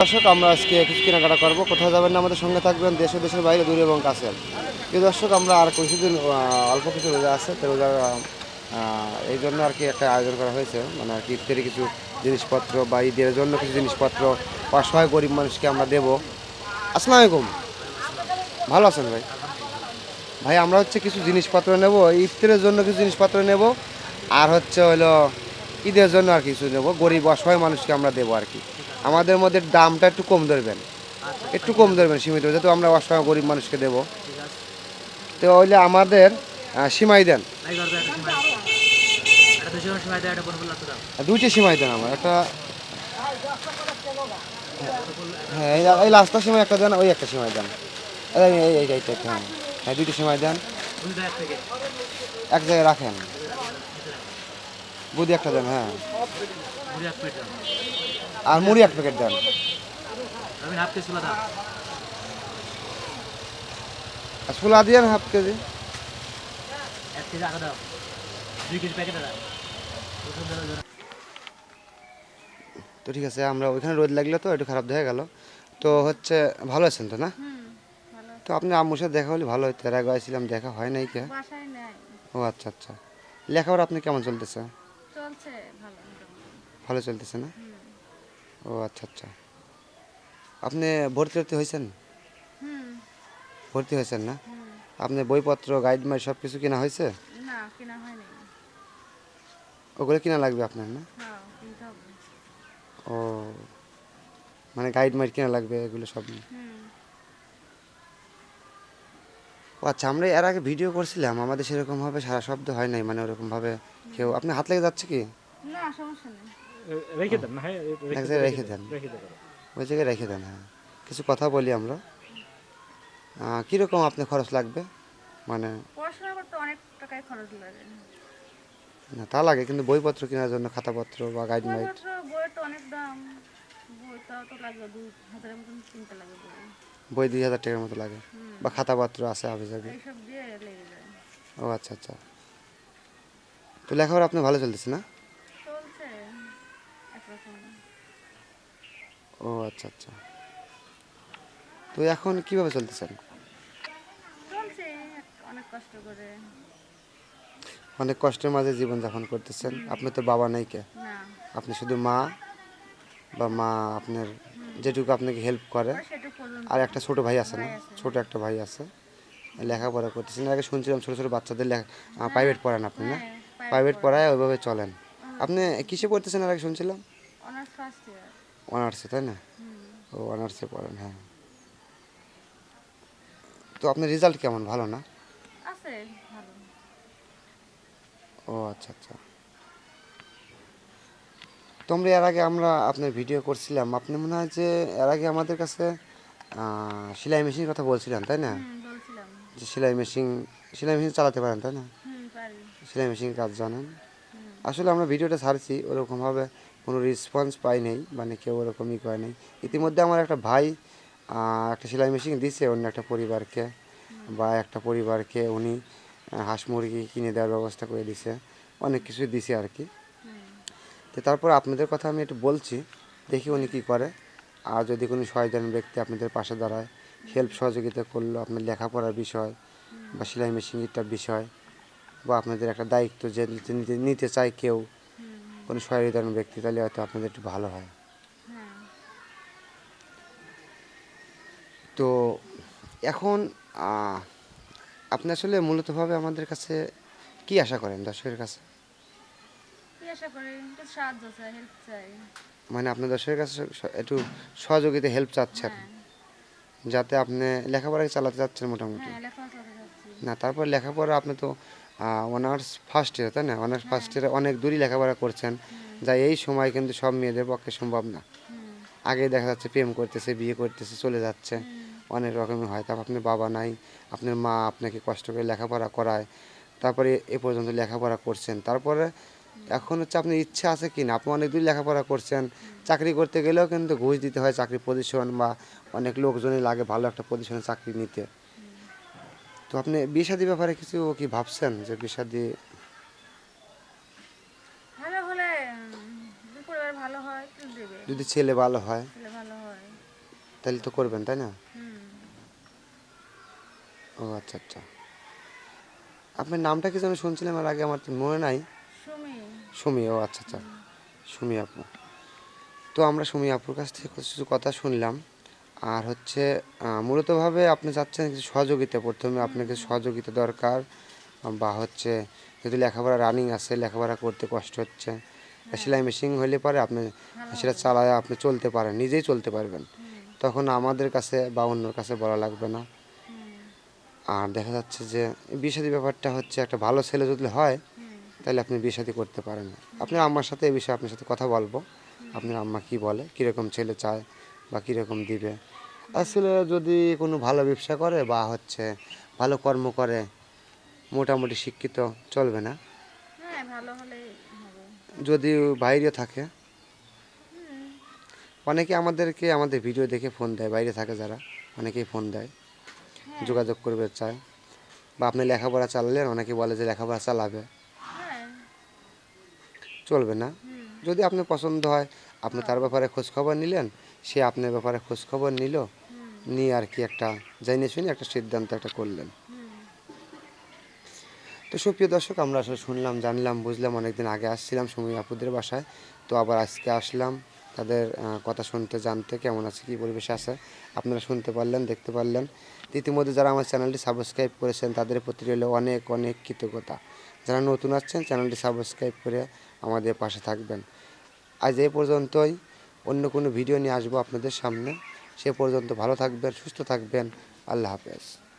দর্শক, আমরা আজকে কিছু কেনাকাটা করব। কোথাও যাবেন না, আমাদের সঙ্গে থাকবেন দেশ দেশের বাইরে, দূরে এবং কাছে। প্রিয় দর্শক, আমরা আর কিছুদিন অল্প কিছু রোজা আছে, তো রোজা এই জন্য আর কি একটা আয়োজন করা হয়েছে। মানে আর কি ইফতারি কিছু জিনিসপত্র বা ঈদের জন্য কিছু জিনিসপত্র অসহায় গরিব মানুষকে আমরা দেবো। আসসালামু আলাইকুম। ভালো আছেন ভাই? ভাই, আমরা হচ্ছে কিছু জিনিসপত্র নেব, ইফতারের জন্য কিছু জিনিসপত্র নেব, আর হচ্ছে হলো ঈদের জন্য আর কিছু নেব। গরিব, অসহায় মানুষকে আমরা দেবো আর কি। আমাদের মধ্যে দামটা একটু কম ধরবেন। একটু কম ধরবেন সীমিত যেহেতু আমরা অসহায় গরিব মানুষকে দেবো। তো হইলে আমাদের সীমাই দেন। দুইটি সীমাই দেন আমার একটা হ্যাঁ এই- লাস্টটা সময় একটা দেন ওই একটা সময় দেন। হ্যাঁ। হ্যাঁ দুইটি সময় দেন। এক জায়গায় রাখেন। বুদ্ধি একটা দেন হ্যাঁ। আর মুড়ি এক প্যাকেট দেন। ছোলা দিয়ে হাফ কেজি। তো ঠিক আছে আমরা ওইখানে রোদ লাগল তো একটু খারাপ দেখা গেল। তো হচ্ছে ভালো আছেন তো না? তো আপনি আম্মুর সাথে দেখা হলে ভালো হতো এর আগে আসছিলাম দেখা হয় নাই কে ও আচ্ছা আচ্ছা। লেখাপড়া আপনি কেমন চলতেছে। ভালো। চলতেছে না? ও আচ্ছা আচ্ছা। আপনি ভর্তি ভর্তি হয়েছেন? হুম। ভর্তি হয়েছেন না? আপনি বইপত্র গাইড মাই সব কিছু কেনা হয়েছে? না কেনা হয়নি। ওগুলো কিনা লাগবে আপনার না? হ্যাঁ ও মানে গাইড মাইড কেনা লাগবে এগুলো সব হুম। ও আচ্ছা আমরা এর আগে ভিডিও করছিলাম আমাদের সেরকমভাবে সারা শব্দ হয় নাই মানে ওরকমভাবে কেউ। আপনি হাত লেগে যাচ্ছে কি? না সমস্যা নেই। রেখে দেন না হ্যাঁ রেখে দেন ওই জায়গায় রেখে দেন হ্যাঁ। কিছু কথা বলি আমরা। কীরকম আপনি খরচ লাগবে? মানে পড়াশোনা করতে অনেক টাকায় খরচ লাগে। না তা লাগে কিন্তু বইপত্র কেনার জন্য খাতাপত্র বা গাইড মাইড বইপত্র তো অনেক দাম। বই দুই হাজার টাকার মতো লাগে? বা খাতাপত্র আছে আবে যাবে এইসব দিয়ে লেগে যায়। ও আচ্ছা আচ্ছা। তো লেখাপড়া আপনি ভালো চলতেছে না? আচ্ছা আচ্ছা। তো এখন কীভাবে চলতেছেন? অনেক কষ্টের মাঝে জীবনযাপন করতেছেন। আপনি তো বাবা নাই কে? আপনি শুধু মা বা মা আপনার যেটুকু আপনাকে হেল্প করে। আর একটা ছোট ভাই আছে না? ছোট একটা ভাই আছে। লেখাপড়া করতেছেন। আগে শুনছিলাম ছোট ছোট বাচ্চাদের প্রাইভেট পড়ান আপনি না? হ্যাঁ প্রাইভেট পড়ায় ওইভাবে চলেন। আপনি কিসে পড়তেছেন এর আগে শুনছিলাম? অনার্স তাই না? ও অনার্সে পড়েন হ্যাঁ। তো আপনার রেজাল্ট কেমন? ভালো না? আছে ভালো। ও আচ্ছা আচ্ছা। তোমরা এর আগে আমরা আপনার ভিডিও করছিলাম। আপনি মনে হয় যে এর আগে আমাদের কাছে সেলাই মেশিনের কথা বলছিলেন তাই না? যে সেলাই মেশিন সেলাই মেশিন চালাতে পারেন তাই না? সেলাই মেশিন কাজ জানেন। আসলে আমরা ভিডিওটা ছাড়ছি ওরকমভাবে কোনো রেসপন্স পাই নাই মানে কেউ ওরকমই করে নাই। ইতিমধ্যে আমার একটা ভাই একটা সেলাই মেশিন দিছে অন্য একটা পরিবারকে, বা একটা পরিবারকে উনি হাঁস মুরগি কিনে দেওয়ার ব্যবস্থা করে দিছে, অনেক কিছুই দিছে আর কি। তো তারপর আপনাদের কথা আমি একটু বলছি, দেখি উনি কী করে। আর যদি কোনো সহায়জন ব্যক্তি আপনাদের পাশে দাঁড়ায় হেল্প সহযোগিতা করল আপনার লেখাপড়ার বিষয়, বা সেলাই মেশিনটার বিষয়, বা আপনাদের একটা দায়িত্ব যে নিতে চায় কেউ কোনো সহায়তার ব্যক্তি তাহলে হয়তো আপনাদের একটু ভালো হয়। হ্যাঁ। তো এখন আপনি আসলে মূলতভাবে আমাদের কাছে কি আশা করেন দর্শকের কাছে? মানে আপনার দর্শকের কাছে একটু সহযোগিতা হেল্প চাচ্ছেন? হ্যাঁ। যাতে আপনি লেখাপড়া চালাতে চাচ্ছেন মোটামুটি। হ্যাঁ না তারপর লেখাপড়া আপনি তো অনার্স ফার্স্ট ইয়ার তাই না? অনার্স ফার্স্ট ইয়ারে অনেক দূরই লেখাপড়া করছেন। যা এই সময় কিন্তু সব মেয়েদের পক্ষে সম্ভব না। আগে দেখা যাচ্ছে প্রেম করতেছে বিয়ে করতেছে চলে যাচ্ছে। অনেক রকমের হয়। তারপর আপনার বাবা নাই আপনার মা আপনাকে কষ্ট করে লেখাপড়া করায়। তারপরে এ পর্যন্ত লেখাপড়া করছেন। তারপরে এখন হচ্ছে আপনার ইচ্ছা আছে কি না? আপনি অনেক দূর লেখাপড়া করছেন। চাকরি করতে গেলেও কিন্তু ঘুষ দিতে হয় চাকরি পজিশন বা অনেক লোকজনই লাগে ভালো একটা পজিশনে চাকরি নিতে। তো আপনি বিয়ে ব্যাপারে কিছু কি ভাবছেন যে বিয়ে শাদী ভালো হলে পরিবার ভালো হয় দেবে। যদি ছেলে ভালো হয়। ছেলে ভালো হয়। তাহলে তো করবেন তাই না? ও আচ্ছা আচ্ছা। আপনার নামটা কি যেন শুনছিলাম আর আগে আমার তো মনে নাই। সুমি। সুমি ও আচ্ছা আচ্ছা। সুমি আপু। তো আমরা সুমি আপুর কাছ থেকে কিছু কথা শুনলাম। আর হচ্ছে মূলতভাবে আপনি চাচ্ছেন কিছু সহযোগিতা। প্রথমে আপনাকে সহযোগিতা দরকার বা হচ্ছে যদি লেখাপড়া রানিং আছে লেখাপড়া করতে কষ্ট হচ্ছে সেলাই মেশিন হলে পরে আপনি সেটা চালায় আপনি চলতে পারেন নিজেই চলতে পারবেন। তখন আমাদের কাছে বা অন্যর কাছে বলা লাগবে না। আর দেখা যাচ্ছে যে বিষাদি ব্যাপারটা হচ্ছে একটা ভালো ছেলে যদি হয় তাহলে আপনি বিষাদি করতে পারেন আপনার আম্মার সাথে এই বিষয়ে আপনার সাথে কথা বলব। আপনার আম্মা কি বলে কীরকম ছেলে চায় বা কীরকম দিবে? আসলে যদি কোনো ভালো ব্যবসা করে বা হচ্ছে ভালো কর্ম করে মোটামুটি শিক্ষিত চলবে না? হ্যাঁ যদি বাইরে থাকে। অনেকে আমাদেরকে আমাদের ভিডিও দেখে ফোন দেয় বাইরে থাকে যারা অনেকেই ফোন দেয়। যোগাযোগ করবে চায়। বা আপনি লেখাপড়া চালালেন অনেকে বলে যে লেখাপড়া চালাবে। হ্যাঁ। চলবে না? যদি আপনার পছন্দ হয় আপনি তার ব্যাপারে খোঁজ খবর নিলেন? সে আপনার ব্যাপারে খোঁজ খবর নিল নিয়ে আর কি একটা জানিয়ে শুনে একটা সিদ্ধান্ত একটা করলেন। তো সুপ্রিয় দর্শক আমরা আসলে শুনলাম জানলাম বুঝলাম অনেকদিন আগে আসছিলাম সুমি আপুদের বাসায়। তো আবার আজকে আসলাম তাদের কথা শুনতে জানতে কেমন আছে কী পরিবেশে আছে আপনারা শুনতে পারলেন দেখতে পারলেন। ইতিমধ্যে যারা আমার চ্যানেলটি সাবস্ক্রাইব করেছেন তাদের প্রতি রইল অনেক অনেক কৃতজ্ঞতা। যারা নতুন আসছেন চ্যানেলটি সাবস্ক্রাইব করে আমাদের পাশে থাকবেন। আজ এই পর্যন্তই। অন্য কোনো ভিডিও নিয়ে আসব আপনাদের সামনে। সে পর্যন্ত ভালো থাকবেন, সুস্থ থাকবেন। আল্লাহ হাফেজ।